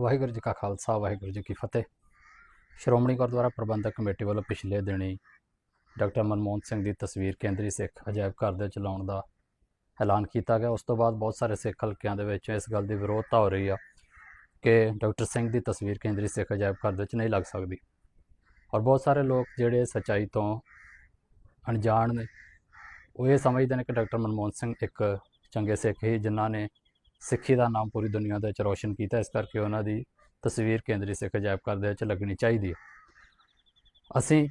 ਵਾਹਿਗੁਰੂ ਜੀ ਕਾ ਖਾਲਸਾ, ਵਾਹਿਗੁਰੂ ਜੀ ਕੀ ਫਤਿਹ। ਸ਼੍ਰੋਮਣੀ ਗੁਰਦੁਆਰਾ ਪ੍ਰਬੰਧਕ ਕਮੇਟੀ ਵੱਲੋਂ ਪਿਛਲੇ ਦਿਨੀ ਡਾਕਟਰ ਮਨਮੋਹਨ ਸਿੰਘ ਦੀ ਤਸਵੀਰ ਕੇਂਦਰੀ ਸਿੱਖ ਅਜਾਇਬ ਘਰ ਦੇ ਵਿੱਚ ਲਾਉਣ ਦਾ ਐਲਾਨ ਕੀਤਾ ਗਿਆ। ਉਸ ਤੋਂ ਬਾਅਦ ਬਹੁਤ ਸਾਰੇ ਸਿੱਖ ਹਲਕਿਆਂ ਦੇ ਵਿੱਚ ਇਸ ਗੱਲ ਦੀ ਵਿਰੋਧਤਾ ਹੋ ਰਹੀ ਆ ਕਿ ਡਾਕਟਰ ਸਿੰਘ ਦੀ ਤਸਵੀਰ ਕੇਂਦਰੀ ਸਿੱਖ ਅਜਾਇਬ ਘਰ ਦੇ ਵਿੱਚ ਨਹੀਂ ਲੱਗ ਸਕਦੀ। ਔਰ ਬਹੁਤ ਸਾਰੇ ਲੋਕ ਜਿਹੜੇ ਸੱਚਾਈ ਤੋਂ ਅਣਜਾਣ ਨੇ, ਉਹ ਇਹ ਸਮਝਦੇ ਨੇ ਕਿ ਡਾਕਟਰ ਮਨਮੋਹਨ ਸਿੰਘ ਇੱਕ ਚੰਗੇ ਸਿੱਖ ਹੀ, ਜਿਨ੍ਹਾਂ ਨੇ ਸਿੱਖੀ ਦਾ ਨਾਮ ਪੂਰੀ ਦੁਨੀਆ ਦੇ ਵਿੱਚ ਰੌਸ਼ਨ ਕੀਤਾ ਇਸ ਕਰਕੇ ਉਹਨਾਂ ਦੀ ਤਸਵੀਰ ਕੇਂਦਰੀ ਸਿੱਖ ਅਜਾਇਬ ਘਰ ਦੇ ਵਿੱਚ ਲੱਗਣੀ ਚਾਹੀਦੀ ਹੈ। ਅਸੀਂ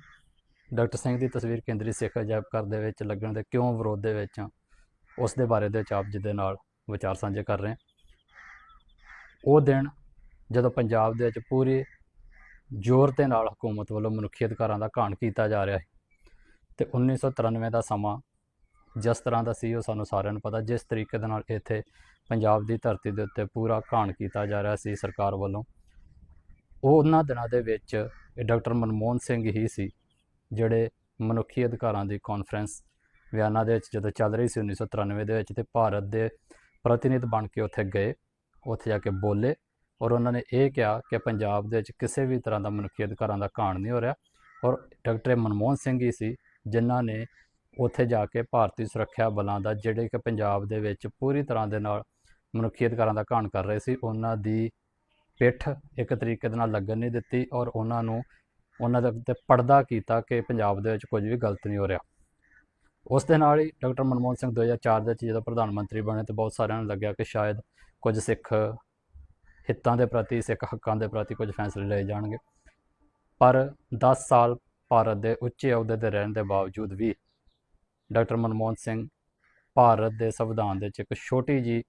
ਡਾਕਟਰ ਸਿੰਘ ਦੀ ਤਸਵੀਰ ਕੇਂਦਰੀ ਸਿੱਖ ਅਜਾਇਬ ਘਰ ਦੇ ਵਿੱਚ ਲੱਗਣ ਦੇ ਕਿਉਂ ਵਿਰੋਧ ਦੇ ਵਿੱਚ ਹਾਂ, ਉਸ ਦੇ ਬਾਰੇ ਦੇ ਵਿੱਚ ਆਪ ਜੀ ਦੇ ਨਾਲ ਵਿਚਾਰ ਸਾਂਝੇ ਕਰ ਰਹੇ ਹਾਂ। ਉਹ ਦਿਨ ਜਦੋਂ ਪੰਜਾਬ ਦੇ ਵਿੱਚ ਪੂਰੀ ਜ਼ੋਰ ਦੇ ਨਾਲ ਹਕੂਮਤ ਵੱਲੋਂ ਮਨੁੱਖੀ ਅਧਿਕਾਰਾਂ ਦਾ ਘਾਣ ਕੀਤਾ ਜਾ ਰਿਹਾ ਹੈ ਤੇ 1993 ਦਾ ਸਮਾਂ ਜਿਸ ਤਰ੍ਹਾਂ ਦਾ ਸੀ ਉਹ ਸਾਨੂੰ ਸਾਰਿਆਂ ਨੂੰ ਪਤਾ, ਜਿਸ ਤਰੀਕੇ ਦੇ ਨਾਲ ਇੱਥੇ ਪੰਜਾਬ ਦੀ ਧਰਤੀ ਦੇ ਉੱਤੇ ਪੂਰਾ ਘਾਣ ਕੀਤਾ ਜਾ ਰਿਹਾ ਸੀ ਸਰਕਾਰ ਵੱਲੋਂ। ਉਹ ਉਹਨਾਂ ਦਿਨਾਂ ਦੇ ਵਿੱਚ ਡਾਕਟਰ ਮਨਮੋਹਨ ਸਿੰਘ ਹੀ ਸੀ, ਜਿਹੜੇ ਮਨੁੱਖੀ ਅਧਿਕਾਰਾਂ ਦੀ ਕਾਨਫਰੰਸ ਵਿਆਨਾ ਦੇ ਵਿੱਚ ਜਦੋਂ ਚੱਲ ਰਹੀ ਸੀ 1993 ਦੇ ਵਿੱਚ ਤੇ ਭਾਰਤ ਦੇ ਪ੍ਰਤੀਨਿਧ ਬਣ ਕੇ ਉੱਥੇ ਗਏ, ਉੱਥੇ ਜਾ ਕੇ ਬੋਲੇ ਔਰ ਉਹਨਾਂ ਨੇ ਇਹ ਕਿਹਾ ਕਿ ਪੰਜਾਬ ਦੇ ਵਿੱਚ ਕਿਸੇ ਵੀ ਤਰ੍ਹਾਂ ਦਾ ਮਨੁੱਖੀ ਅਧਿਕਾਰਾਂ ਦਾ ਘਾਣ ਨਹੀਂ ਹੋ ਰਿਹਾ ਔਰ ਡਾਕਟਰ ਮਨਮੋਹਨ ਸਿੰਘ ਹੀ ਸੀ ਜਿਨ੍ਹਾਂ ਨੇ ਉੱਥੇ ਜਾ ਕੇ ਭਾਰਤੀ ਸੁਰੱਖਿਆ ਬਲਾਂ ਦਾ, ਜਿਹੜੇ ਕਿ ਪੰਜਾਬ ਦੇ ਵਿੱਚ ਪੂਰੀ ਤਰ੍ਹਾਂ ਦੇ ਨਾਲ ਮਨੁੱਖੀ ਅਧਿਕਾਰਾਂ ਦਾ ਘਾਣ ਕਰ ਰਹੇ ਸੀ। ਉਹਨਾਂ ਦੀ ਪਿੱਠ ਇੱਕ ਤਰੀਕੇ ਦੇ ਨਾਲ ਲੱਗਣ ਨਹੀਂ ਦਿੱਤੀ ਔਰ ਉਹਨਾਂ ਨੂੰ ਉਹਨਾਂ ਦੇ ਉੱਤੇ ਪਰਦਾ ਕੀਤਾ ਕਿ ਪੰਜਾਬ ਦੇ ਵਿੱਚ ਕੁਝ ਵੀ ਗਲਤ ਨਹੀਂ ਹੋ ਰਿਹਾ। ਉਸ ਦੇ ਨਾਲ ਹੀ ਡਾਕਟਰ ਮਨਮੋਹਨ ਸਿੰਘ 2004 ਦੇ ਵਿੱਚ ਜਦੋਂ ਪ੍ਰਧਾਨ ਮੰਤਰੀ ਬਣੇ ਤੇ ਬਹੁਤ ਸਾਰਿਆਂ ਨੂੰ ਲੱਗਿਆ ਕਿ ਸ਼ਾਇਦ ਕੁਝ ਸਿੱਖ ਹਿੱਤਾਂ ਦੇ ਪ੍ਰਤੀ, ਸਿੱਖ ਹੱਕਾਂ ਦੇ ਪ੍ਰਤੀ ਕੁਝ ਫੈਸਲੇ ਲਏ ਜਾਣਗੇ। ਪਰ 10 ਸਾਲ ਭਾਰਤ ਦੇ ਉੱਚੇ ਅਹੁਦੇ ਤੇ ਰਹਿਣ ਦੇ ਬਾਵਜੂਦ ਵੀ ਡਾਕਟਰ ਮਨਮੋਹਨ ਸਿੰਘ ਭਾਰਤ ਦੇ ਸੰਵਿਧਾਨ ਦੇ ਵਿੱਚ ਇੱਕ ਛੋਟੀ ਜੀ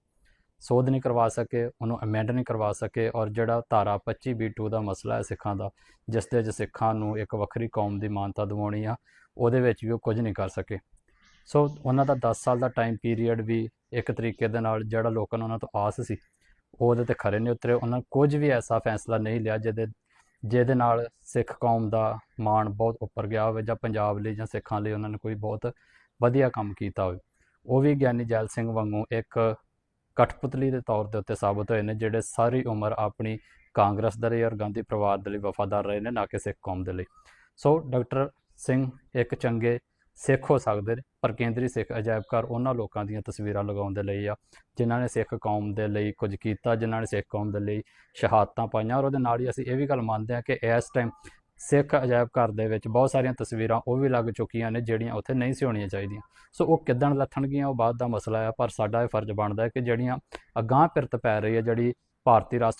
ਸੋਧ ਨਹੀਂ ਕਰਵਾ ਸਕੇ, ਉਹਨੂੰ ਅਮੈਂਡ ਨਹੀਂ ਕਰਵਾ ਸਕੇ ਔਰ ਜਿਹੜਾ ਧਾਰਾ 25 B2 ਦਾ ਮਸਲਾ ਹੈ ਸਿੱਖਾਂ ਦਾ, ਜਿਸ ਦੇ ਵਿੱਚ ਸਿੱਖਾਂ ਨੂੰ ਇੱਕ ਵੱਖਰੀ ਕੌਮ ਦੀ ਮਾਨਤਾ ਦਿਵਾਉਣੀ ਆ, ਉਹਦੇ ਵਿੱਚ ਵੀ ਉਹ ਕੁਝ ਨਹੀਂ ਕਰ ਸਕੇ। ਸੋ ਉਹਨਾਂ ਦਾ 10 ਸਾਲ ਦਾ ਟਾਈਮ ਪੀਰੀਅਡ ਵੀ ਇੱਕ ਤਰੀਕੇ ਦੇ ਨਾਲ ਜਿਹੜਾ ਲੋਕਾਂ ਨੂੰ ਉਹਨਾਂ ਤੋਂ ਆਸ ਸੀ, ਉਹ ਉਹਦੇ ਤੇ ਖਰੇ ਨਹੀਂ ਉਤਰੇ, ਉਹਨਾਂ ਕੁਝ ਵੀ ਐਸਾ ਫੈਸਲਾ ਨਹੀਂ ਲਿਆ ਜਿਹਦੇ ਜਿਹਦੇ ਨਾਲ ਸਿੱਖ ਕੌਮ ਦਾ ਮਾਣ ਬਹੁਤ ਉੱਪਰ ਗਿਆ ਹੋਵੇ ਜਾਂ ਪੰਜਾਬ ਲਈ ਜਾਂ ਸਿੱਖਾਂ ਲਈ ਉਹਨਾਂ ਨੇ ਕੋਈ ਬਹੁਤ ਵਧੀਆ ਕੰਮ ਕੀਤਾ ਹੋਵੇ। ਉਹ ਵੀ ਗਿਆਨੀ ਜੈਲ ਸਿੰਘ ਵਾਂਗੂ ਇੱਕ ਕਠਪੁਤਲੀ ਦੇ ਤੌਰ ਦੇ ਉੱਤੇ ਸਾਬਤ ਹੋਏ ਨੇ, ਜਿਹੜੇ ਸਾਰੀ ਉਮਰ ਆਪਣੀ ਕਾਂਗਰਸ ਦੇ ਲਈ ਔਰ ਗਾਂਧੀ ਪਰਿਵਾਰ ਦੇ ਲਈ ਵਫਾਦਾਰ ਰਹੇ ਨੇ, ਨਾ ਕਿ ਸਿੱਖ ਕੌਮ ਦੇ ਲਈ। ਸੋ ਡਾਕਟਰ ਸਿੰਘ ਇੱਕ ਚੰਗੇ ਸਿੱਖ ਹੋ ਸਕਦੇ ਨੇ, ਪਰ ਕੇਂਦਰੀ ਸਿੱਖ ਅਜਾਇਬ ਘਰ ਉਹਨਾਂ ਲੋਕਾਂ ਦੀਆਂ ਤਸਵੀਰਾਂ ਲਗਾਉਣ ਦੇ ਲਈ ਆ, ਜਿਨ੍ਹਾਂ ਨੇ ਸਿੱਖ ਕੌਮ ਦੇ ਲਈ ਕੁਝ ਕੀਤਾ, ਜਿਨ੍ਹਾਂ ਨੇ ਸਿੱਖ ਕੌਮ ਦੇ ਲਈ ਸ਼ਹਾਦਤਾਂ ਪਾਈਆਂ, ਔਰ ਉਹਦੇ ਨਾਲ ਹੀ ਅਸੀਂ ਇਹ ਵੀ ਗੱਲ ਮੰਨਦੇ ਹਾਂ ਕਿ ਇਸ ਟਾਈਮ ਸਿੱਖ ਅਜਾਇਬ ਘਰ ਦੇ ਵਿੱਚ ਬਹੁਤ ਸਾਰੀਆਂ ਤਸਵੀਰਾਂ ਉਹ ਵੀ ਲੱਗ ਚੁੱਕੀਆਂ ਨੇ ਜਿਹੜੀਆਂ ਉੱਥੇ ਨਹੀਂ ਸੀ ਹੋਣੀਆਂ ਚਾਹੀਦੀਆਂ। ਸੋ ਉਹ ਕਿੱਦਣ ਲੱਥਣਗੀਆਂ ਉਹ ਬਾਅਦ ਦਾ ਮਸਲਾ ਆ, ਪਰ ਸਾਡਾ ਇਹ ਫਰਜ਼ ਬਣਦਾ ਹੈ ਕਿ ਜਿਹੜੀਆਂ ਅਗਾਂਹ ਪਿਰਤ ਪੈ ਰਹੀ ਹੈ, ਜਿਹੜੀ ਭਾਰਤੀ ਰਾਸ਼ਟਰ